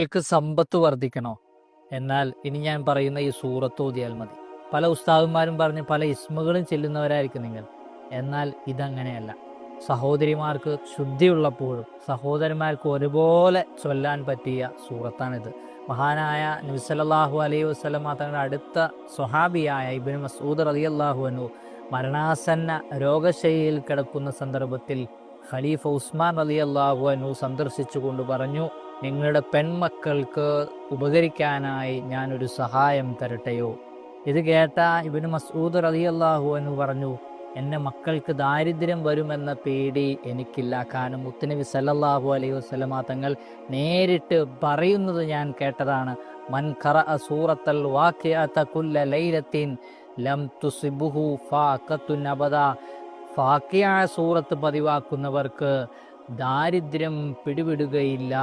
നിങ്ങൾക്ക് സമ്പത്ത് വർദ്ധിക്കണോ? എന്നാൽ ഇനി ഞാൻ പറയുന്ന ഈ സൂറത്ത് ഓതിയാൽ മതി. പല ഉസ്താദന്മാരും പറഞ്ഞ് പല ഇസ്മുകളും ചെല്ലുന്നവരായിരിക്കും നിങ്ങൾ. എന്നാൽ ഇതങ്ങനെയല്ല. സഹോദരിമാർക്ക് ശുദ്ധിയുള്ളപ്പോഴും സഹോദരന്മാർക്ക് ഒരുപോലെ ചൊല്ലാൻ പറ്റിയ സൂറത്താണിത്. മഹാനായ നബിസലല്ലാഹു അലൈഹി വസ്ലമ തങ്ങളുടെ അടുത്ത സ്വഹാബിയായ ഇബിൻ മസൂദ് റലി അള്ളാഹു മരണാസന്ന രോഗശൈലിയിൽ കിടക്കുന്ന സന്ദർഭത്തിൽ ഖലീഫ ഉസ്മാൻ അലി അള്ളാഹു സന്ദർശിച്ചുകൊണ്ട് പറഞ്ഞു നിങ്ങളുടെ പെൺമക്കൾക്ക് ഉപകരിക്കാനായി ഞാനൊരു സഹായം തരട്ടെയോ? ഇത് കേട്ട ഇബിന് മസൂദ് അള്ളാഹു എന്ന് പറഞ്ഞു എന്റെ മക്കൾക്ക് ദാരിദ്ര്യം വരുമെന്ന പേടി എനിക്കില്ല കാരണം മുത്തനബി സല്ലല്ലാഹു അലൈഹി വസല്ലമ തങ്ങൾ നേരിട്ട് പറയുന്നത് ഞാൻ കേട്ടതാണ്. മൻ ഖറഅ സൂറത്തൽ വാക്യാത്ത കുല്ല ലൈലത്തിൻ ലം തുസിബുഹു ഫാഖത്തുൻ അബദ. ഫാഖിയ സൂറത്ത് പതിവാക്കുന്നവർക്ക് ദാരിദ്ര്യം പിടിവിടുകയില്ല.